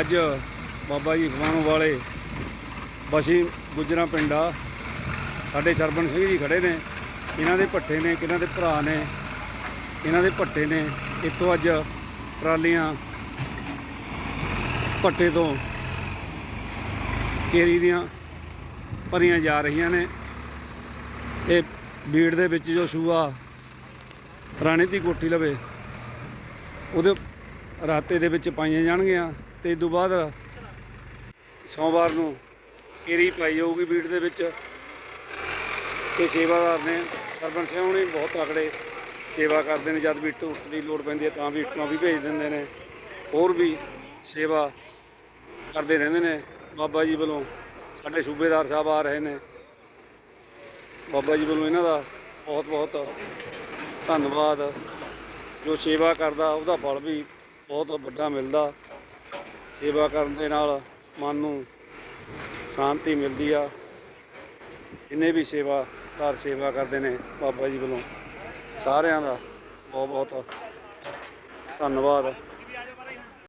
ਅੱਜ ਬਾਬਾ ਜੀ ਖਵਾਉਣ ਵਾਲੇ ਬਸੀ ਗੁਜਰਾ ਪਿੰਡਾ ਸਾਡੇ ਸਰਬਨ ਸਿੰਘ ਜੀ ਖੜੇ ਨੇ। ਇਹਨਾਂ ਦੇ ਪੱਠੇ ਨੇ, ਕਿਹਨਾਂ ਦੇ ਭਰਾ ਨੇ, ਇਹਨਾਂ ਦੇ ਪੱਟੇ ਨੇ। ਇੱਥੋਂ ਅੱਜ ਟਰਾਲੀਆਂ ਪੱਟੇ ਤੋਂ ਕੇਰੀ ਦੀਆਂ ਭਰੀਆਂ ਜਾ ਰਹੀਆਂ ਨੇ। ਇਹ ਬੀੜ ਦੇ ਵਿੱਚ ਜੋ ਸੂਆ ਰਾਣੀ ਦੀ ਕੋਠੀ ਲਵੇ, ਉਹਦੇ ਰਾਤੇ ਦੇ ਵਿੱਚ ਪਾਈਆਂ ਜਾਣਗੀਆਂ। ਤੇ ਇਸ ਤੋਂ ਬਾਅਦ ਸੋਮਵਾਰ ਨੂੰ ਕੇਰੀ ਪਾਈ ਜਾਊਗੀ ਬੀੜ ਦੇ ਵਿੱਚ। ਤੇ ਸੇਵਾਦਾਰ ਨੇ ਸਰਪੰਚ ਸਿੰਘ ਹੁਣੀ ਬਹੁਤ ਤਕੜੇ ਸੇਵਾ ਕਰਦੇ ਨੇ, ਜਦ ਵੀ ਇੱਟ ਉੱਟ ਦੀ ਲੋੜ ਪੈਂਦੀ ਹੈ ਤਾਂ ਵੀ ਇੱਟਾਂ ਵੀ ਭੇਜ ਦਿੰਦੇ ਨੇ। ਹੋਰ ਵੀ ਸੇਵਾ ਕਰਦੇ ਰਹਿੰਦੇ ਨੇ। ਬਾਬਾ ਜੀ ਵੱਲੋਂ ਸਾਡੇ ਸੂਬੇਦਾਰ ਸਾਹਿਬ ਆ ਰਹੇ ਨੇ। ਬਾਬਾ ਜੀ ਵੱਲੋਂ ਇਹਨਾਂ ਦਾ ਬਹੁਤ ਬਹੁਤ ਧੰਨਵਾਦ। ਜੋ ਸੇਵਾ ਕਰਦਾ, ਉਹਦਾ ਫਲ ਵੀ ਬਹੁਤ ਵੱਡਾ ਮਿਲਦਾ। ਸੇਵਾ ਕਰਨ ਦੇ ਨਾਲ ਮਨ ਨੂੰ ਸ਼ਾਂਤੀ ਮਿਲਦੀ ਆ। ਜਿੰਨੇ ਵੀ ਸੇਵਾਦਾਰ ਸੇਵਾ ਕਰਦੇ ਨੇ ਬਾਬਾ ਜੀ ਵੱਲੋਂ, ਸਾਰਿਆਂ ਦਾ ਬਹੁਤ ਬਹੁਤ ਧੰਨਵਾਦ।